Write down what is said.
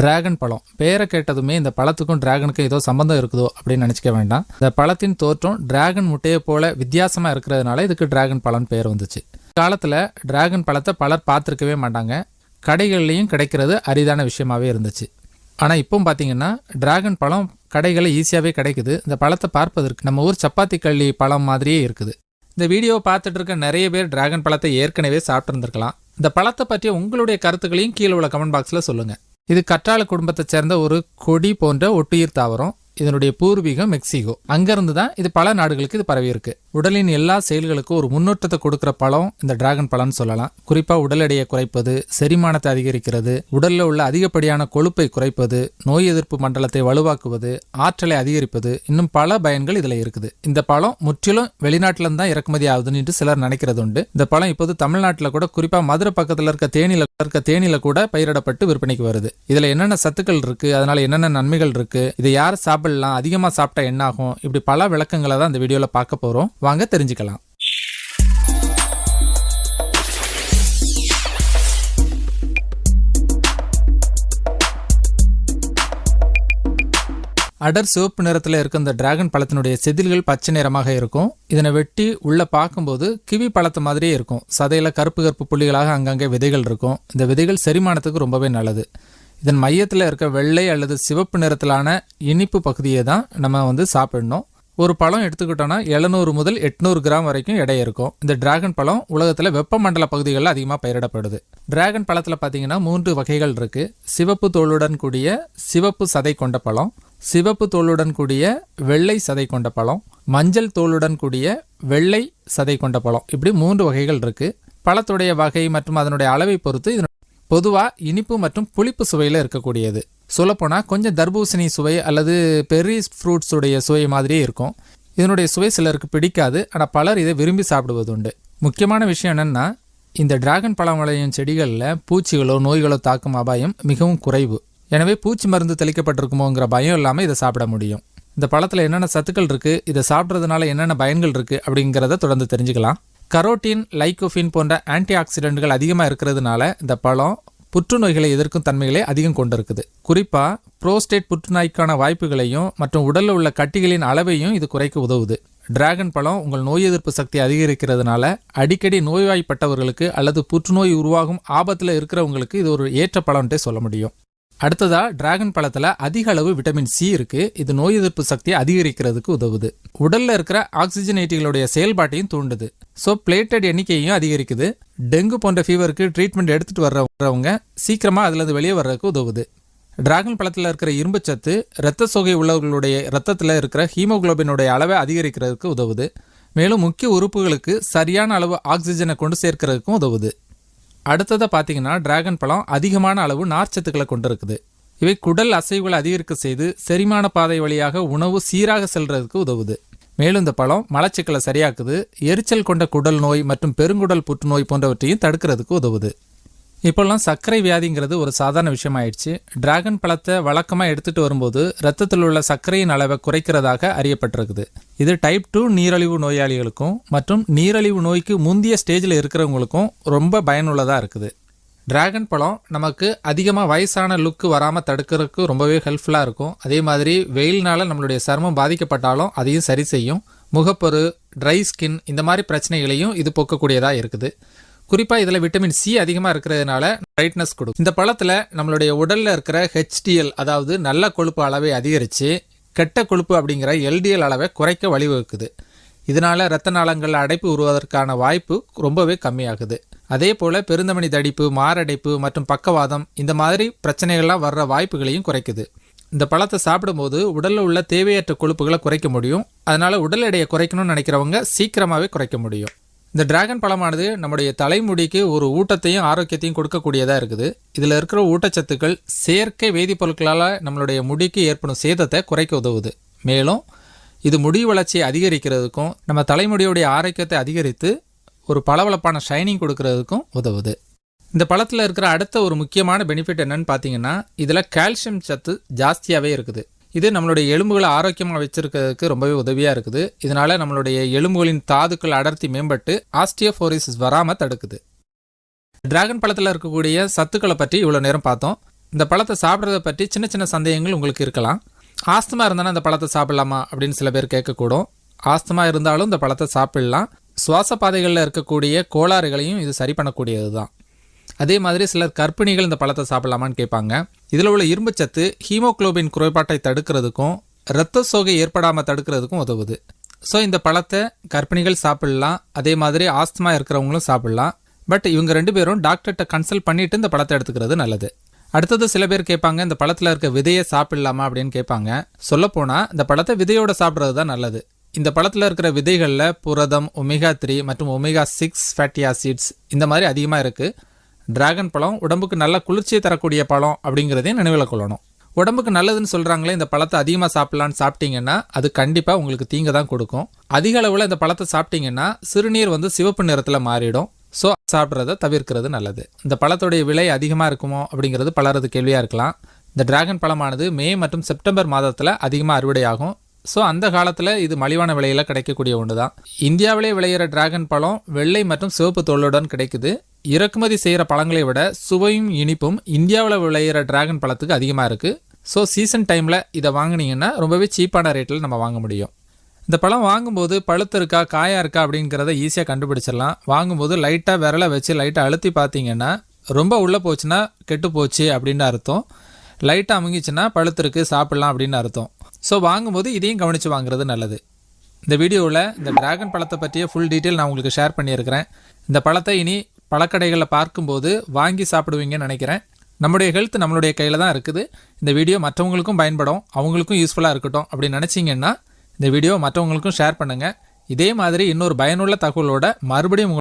Dragon பழம். பேரை கேட்டதுமே இந்த பழத்துக்கும் டிராகனுக்கும் ஏதோ சம்பந்தம் இருக்குதோ அப்படின்னு நினச்சிக்க வேண்டாம். இந்த பழத்தின் தோற்றம் டிராகன் முட்டையை போல வித்தியாசமாக இருக்கிறதுனால இதுக்கு டிராகன் பழம் பேர் வந்துச்சு. காலத்தில் டிராகன் பழத்தை பலர் பார்த்துருக்கவே மாட்டாங்க. கடைகள்லையும் கிடைக்கிறது அரிதான விஷயமாவே இருந்துச்சு. ஆனால் இப்போ பார்த்தீங்கன்னா டிராகன் பழம் கடைகளில் ஈஸியாகவே கிடைக்குது. இந்த பழத்தை பார்ப்பதற்கு நம்ம ஊர் சப்பாத்தி கள்ளி பழம் மாதிரியே இருக்குது. இந்த வீடியோவை பார்த்துட்டு இருக்க நிறைய பேர் டிராகன் பழத்தை ஏற்கனவே சாப்பிட்ருந்துருக்கலாம் இந்த பழத்தை பற்றிய உங்களுடைய கருத்துக்களையும் கீழே உள்ள கமெண்ட் பாக்ஸில் சொல்லுங்கள் இது கற்றாழை குடும்பத்தைச் சேர்ந்த ஒரு கொடி போன்ற ஒட்டுயிர் தாவரம். இதனுடைய பூர்வீகம் மெக்சிகோ. அங்கிருந்து தான் இது பல நாடுகளுக்கு இது பரவி இருக்கு. உடலின் எல்லா செயல்களுக்கும் ஒரு முன்னோட்டத்தை கொடுக்கிற பழம் இந்த டிராகன் பழம்னு சொல்லலாம். குறிப்பா உடல் எடையை குறைப்பது செரிமானத்தை அதிகரிக்கிறது உடல்ல உள்ள அதிகப்படியான கொழுப்பை குறைப்பது நோய் எதிர்ப்பு மண்டலத்தை வலுவாக்குவது ஆற்றலை அதிகரிப்பது இன்னும் பல பயன்கள் இதுல இருக்குது. இந்த பழம் முற்றிலும் வெளிநாட்டுல தான் இறக்குமதி ஆகுதுன்னு சிலர் நினைக்கிறது உண்டு இந்த பழம் இப்போது தமிழ்நாட்டில் கூட குறிப்பா மதுரை பக்கத்துல இருக்க தேனியில இருக்க தேனில கூட பயிரிடப்பட்டு விற்பனைக்கு வருது. இதுல என்னென்ன சத்துக்கள் இருக்கு? அதனால என்னென்ன நன்மைகள் இருக்கு? இதை யார் சாப்பிடலாம்? அதிகமா சாப்பிட்டா என்ன ஆகும் இப்படி பல விளக்கங்களை தான் இந்த வீடியோல பார்க்க போறோம். வாங்க தெரிஞ்சுக்கலாம். அடர் சிவப்பு நிறத்தில் இருக்க இந்த டிராகன் பழத்தினுடைய செதில்கள் பச்சை நிறமாக இருக்கும். இதனை வெட்டி உள்ள பார்க்கும்போது கிவி பழத்து மாதிரியே இருக்கும். சதையில் கருப்பு கருப்பு புள்ளிகளாக அங்கங்கே விதைகள் இருக்கும். இந்த விதைகள் செரிமானத்துக்கு ரொம்பவே நல்லது. இதன் மையத்தில் இருக்க வெள்ளை அல்லது சிவப்பு நிறத்திலான இனிப்பு பகுதியை தான் நம்ம வந்து சாப்பிடணும். ஒரு பழம் எடுத்துக்கிட்டோன்னா எழுநூறு முதல் எட்நூறு கிராம் வரைக்கும் எடை இருக்கும். இந்த டிராகன் பழம் உலகத்தில் வெப்பமண்டல பகுதிகளில் அதிகமாக பயிரிடப்படுது. டிராகன் பழத்தில் பார்த்தீங்கன்னா மூன்று வகைகள் இருக்குது சிவப்பு தோலுடன் கூடிய சிவப்பு சதை கொண்ட பழம் சிவப்பு தோலுடன் கூடிய வெள்ளை சதை கொண்ட பழம் மஞ்சள் தோலுடன் கூடிய வெள்ளை சதை கொண்ட பழம். இப்படி மூன்று வகைகள் இருக்குது பழத்துடைய வகை மற்றும் அதனுடைய அளவை பொறுத்து பொதுவாக இனிப்பு மற்றும் புளிப்பு சுவையில் இருக்கக்கூடியது. சொல்லப்போனால் கொஞ்சம் தர்பூசணி சுவை அல்லது பெர்ரி ஃப்ரூட்ஸுடைய சுவை மாதிரியே இருக்கும். இதனுடைய சுவை சிலருக்கு பிடிக்காது ஆனால் பலர் இதை விரும்பி சாப்பிடுவது உண்டு முக்கியமான விஷயம் என்னென்னா இந்த டிராகன் பழம் விளையும் செடிகளில் பூச்சிகளோ நோய்களோ தாக்கும் அபாயம் மிகவும் குறைவு. எனவே பூச்சி மருந்து தெளிக்கப்பட்டிருக்குமோங்கிற பயம் இல்லாமல் இதை சாப்பிட முடியும். இந்த பழத்தில் என்னென்ன சத்துக்கள் இருக்குது இதை சாப்பிட்றதுனால என்னென்ன பயன்கள் இருக்குது அப்படிங்கிறத தொடர்ந்து தெரிஞ்சுக்கலாம். கரோட்டின் லைகோஃபின் போன்ற ஆன்டி ஆக்சிடென்ட்கள் அதிகமாக இருக்கிறதுனால இந்த பழம் புற்றுநோய்களை எதிர்க்கும் தன்மைகளை அதிகம் கொண்டிருக்குது. குறிப்பாக புரோஸ்டேட் புற்றுநோய்க்கான வாய்ப்புகளையும் மற்றும் உடலில் உள்ள கட்டிகளின் அளவையும் இது குறைக்க உதவுது. டிராகன் பழம் உங்கள் நோய் எதிர்ப்பு சக்தி அதிகரிக்கிறதுனால அடிக்கடி நோய்வாய்ப்பட்டவர்களுக்கு அல்லது புற்றுநோய் உருவாகும் ஆபத்தில் இருக்கிறவங்களுக்கு இது ஒரு ஏற்ற பழம்ட்டே சொல்ல முடியும். அடுத்ததா டிராகன் பழத்தில் அதிக அளவு விட்டமின் சி இருக்கு. இது நோய் எதிர்ப்பு சக்தியை அதிகரிக்கிறதுக்கு உதவுது. உடல்ல இருக்கிற ஆக்சிஜனேட்டிகளுடைய செயல்பாட்டையும் தூண்டுது. ஸோ பிளேட்டட் எண்ணிக்கையும் அதிகரிக்குது. டெங்கு போன்ற ஃபீவருக்கு ட்ரீட்மெண்ட் எடுத்துட்டு வர்றவங்க சீக்கிரமா அதுலேருந்து வெளியே வர்றதுக்கு உதவுது. டிராகன் பழத்தில் இருக்கிற இரும்புச்சத்து இரத்த சோகை உள்ளவர்களுடைய ரத்தத்தில் இருக்கிற ஹீமோகுளோபினுடைய அளவை அதிகரிக்கிறதுக்கு உதவுது. மேலும் முக்கிய உறுப்புகளுக்கு சரியான அளவு ஆக்சிஜனை கொண்டு சேர்க்கிறதுக்கும் உதவுது. அடுத்ததாக பார்த்தீங்கன்னா டிராகன் பழம் அதிகமான அளவு நார்ச்சத்துக்களை கொண்டிருக்குது. இவை குடல் அசைவுகளை அதிகரிக்க செய்து செரிமான பாதை வழியாக உணவு சீராக செல்றதுக்கு உதவுது. மேலும் இந்த பழம் மலச்சிக்கலை சரியாக்குது. எரிச்சல் கொண்ட குடல் நோய் மற்றும் பெருங்குடல் புற்றுநோய் போன்றவற்றையும் தடுக்கிறதுக்கு உதவுது. இப்போல்லாம் சர்க்கரை வியாதிங்கிறது ஒரு சாதாரண விஷயம் ஆயிடுச்சு டிராகன் பழத்தை வழக்கமாக எடுத்துகிட்டு வரும்போது ரத்தத்தில் உள்ள சர்க்கரையின் அளவை குறைக்கிறதாக அறியப்பட்டிருக்குது. இது டைப் டூ நீரழிவு நோயாளிகளுக்கும் மற்றும் நீரழிவு நோய்க்கு முந்தைய ஸ்டேஜில் இருக்கிறவங்களுக்கும் ரொம்ப பயனுள்ளதாக இருக்குது. டிராகன் பழம் நமக்கு அதிகமாக வயசான லுக்கு வராமல் தடுக்கிறதுக்கு ரொம்பவே ஹெல்ப்ஃபுல்லாக இருக்கும். அதே மாதிரி வெயில்னால நம்மளுடைய சர்மம் பாதிக்கப்பட்டாலும் அதையும் சரி செய்யும். முகப்பொரு ட்ரை ஸ்கின் இந்த மாதிரி பிரச்சனைகளையும் இது போக்கக்கூடியதாக இருக்குது. குறிப்பாக இதில் விட்டமின் சி அதிகமாக இருக்கிறதுனால பிரைட்னஸ் கொடுக்கும். இந்த பழத்தில் நம்மளுடைய உடலில் இருக்கிற ஹெச்டிஎல் அதாவது நல்ல கொழுப்பு அளவை அதிகரித்து கெட்ட கொழுப்பு அப்படிங்கிற எல்டிஎல் அளவை குறைக்க வழிவகுக்குது. இதனால் இரத்த நாளங்கள் அடைப்பு உருவதற்கான வாய்ப்பு ரொம்பவே கம்மியாகுது. அதே போல் பெருந்தமணி தடிப்பு மாரடைப்பு மற்றும் பக்கவாதம் இந்த மாதிரி பிரச்சனைகள்லாம் வர்ற வாய்ப்புகளையும் குறைக்குது. இந்த பழத்தை சாப்பிடும்போது உடலில் உள்ள தேவையற்ற கொழுப்புகளை குறைக்க முடியும். அதனால் உடல் எடையை குறைக்கணும்னு நினைக்கிறவங்க சீக்கிரமாகவே குறைக்க முடியும். இந்த டிராகன் பழமானது நம்முடைய தலைமுடிக்கு ஒரு ஊட்டத்தையும் ஆரோக்கியத்தையும் கொடுக்கக்கூடியதாக இருக்குது. இதில் இருக்கிற ஊட்டச்சத்துக்கள் செயற்கை வேதிப்பொருட்களால் நம்மளுடைய முடிக்கு ஏற்படும் சேதத்தை குறைக்க உதவுது. மேலும் இது முடி வளர்ச்சியை அதிகரிக்கிறதுக்கும் நம்ம தலைமுடியுடைய ஆரோக்கியத்தை அதிகரித்து ஒரு பளபளப்பான ஷைனிங் கொடுக்கறதுக்கும் உதவுது. இந்த பழத்தில் இருக்கிற அடுத்த ஒரு முக்கியமான பெனிஃபிட் என்னன்னு பார்த்தீங்கன்னா இதில் கால்சியம் சத்து ஜாஸ்தியாகவே இருக்குது. இது நம்மளுடைய எலும்புகளை ஆரோக்கியமாக வச்சிருக்கிறதுக்கு ரொம்பவே உதவியாக இருக்குது. இதனால நம்மளுடைய எலும்புகளின் தாதுக்கள் அடர்த்தி மேம்பட்டு ஆஸ்டியோஃபோரிசிஸ் வராமல் தடுக்குது. டிராகன் பழத்தில் இருக்கக்கூடிய சத்துக்களை பற்றி இவ்வளோ நேரம் பார்த்தோம். இந்த பழத்தை சாப்பிட்றத பற்றி சின்ன சின்ன சந்தேகங்கள் உங்களுக்கு இருக்கலாம். ஆஸ்துமா இருந்தானா இந்த பழத்தை சாப்பிடலாமா அப்படின்னு சில பேர் கேட்கக்கூடும். ஆஸ்துமா இருந்தாலும் இந்த பழத்தை சாப்பிடலாம். சுவாச பாதைகளில் இருக்கக்கூடிய கோளாறுகளையும் இது சரி பண்ணக்கூடியது தான் அதே மாதிரி சிலர் கர்ப்பிணிகள் இந்த பழத்தை சாப்பிடலாமான்னு கேட்பாங்க. இதில் உள்ள இரும்புச்சத்து ஹீமோகுளோபின் குறைபாட்டை தடுக்கிறதுக்கும் இரத்த சோகை ஏற்படாமல் தடுக்கிறதுக்கும் உதவுது. ஸோ இந்த பழத்தை கர்ப்பிணிகள் சாப்பிடலாம் அதே மாதிரி ஆஸ்துமா இருக்கிறவங்களும் சாப்பிடலாம். பட் இவங்க ரெண்டு பேரும் டாக்டர்கிட்ட கன்சல்ட் பண்ணிட்டு இந்த பழத்தை எடுத்துக்கிறது நல்லது. அடுத்தது சில பேர் கேட்பாங்க இந்த பழத்தில் இருக்க விதையை சாப்பிடலாமா அப்படின்னு கேட்பாங்க. சொல்லப்போனால் இந்த பழத்தை விதையோட சாப்பிட்றது தான் நல்லது. இந்த பழத்தில் இருக்கிற விதைகளில் புரதம் ஒமேகா த்ரீ மற்றும் ஒமேகா சிக்ஸ் ஃபேட்டி ஆசிட்ஸ் இந்த மாதிரி அதிகமாக இருக்குது டிராகன் பழம் உடம்புக்கு நல்ல குளிர்ச்சியை தரக்கூடிய பழம் அப்படிங்கிறதையும் நினைவில் கொள்ளணும். உடம்புக்கு நல்லதுன்னு சொல்கிறாங்களே இந்த பழத்தை அதிகமாக சாப்பிட்லான்னு சாப்பிட்டீங்கன்னா அது கண்டிப்பாக உங்களுக்கு தீங்கு தான் கொடுக்கும். அதிக அளவில் இந்த பழத்தை சாப்பிட்டீங்கன்னா சிறுநீர் வந்து சிவப்பு நிறத்தில் மாறிடும். ஸோ சாப்பிட்றத தவிர்க்கிறது நல்லது. இந்த பழத்துடைய விலை அதிகமாக இருக்குமோ அப்படிங்கிறது பலரது கேள்வியாக இருக்கலாம். இந்த டிராகன் பழமானது மே மற்றும் செப்டம்பர் மாதத்தில் அதிகமாக அறுவடையாகும். ஸோ அந்த காலத்தில் இது மலிவான விலையில் கிடைக்கக்கூடிய ஒன்று தான் இந்தியாவிலே விளையிற டிராகன் பழம் வெள்ளை மற்றும் சிவப்பு தோலுடன் கிடைக்குது. இறக்குமதி செய்கிற பழங்களை விட சுவையும் இனிப்பும் இந்தியாவில் விளையிற டிராகன் பழத்துக்கு அதிகமாக இருக்குது ஸோ சீசன் டைமில் இதை வாங்குனீங்கன்னா ரொம்பவே சீப்பான ரேட்டில் நம்ம வாங்க முடியும். இந்த பழம் வாங்கும்போது பழுத்து இருக்கா காயா இருக்கா அப்படிங்கிறத ஈஸியாக கண்டுபிடிச்சிடலாம். வாங்கும்போது லைட்டாக விரலை வச்சு லைட்டாக அழுத்தி பார்த்தீங்கன்னா ரொம்ப உள்ளே போச்சுன்னா கெட்டு போச்சு அப்படின்னு அர்த்தம். லைட்டாக அமுங்கிச்சுன்னா பழுத்திருக்கு சாப்பிட்லாம் அப்படின்னு அர்த்தம். ஸோ வாங்கும்போது இதையும் கவனித்து வாங்குறது நல்லது. இந்த வீடியோவில் இந்த டிராகன் பழத்தை பற்றிய ஃபுல் டீட்டெயில் நான் உங்களுக்கு ஷேர் பண்ணியிருக்கிறேன். இந்த பழத்தை இனி பழக்கடைகளில் பார்க்கும்போது வாங்கி சாப்பிடுவீங்கன்னு நினைக்கிறேன். நம்முடைய ஹெல்த் நம்மளுடைய கையில் தான் இருக்குது. இந்த வீடியோ மற்றவங்களுக்கும் பயன்படும் அவங்களுக்கும் யூஸ்ஃபுல்லாக இருக்கட்டும் அப்படின்னு நினச்சிங்கன்னா இந்த வீடியோ மற்றவங்களுக்கும் ஷேர் பண்ணுங்கள் இதே மாதிரி இன்னொரு பயனுள்ள தகவலோட மறுபடியும்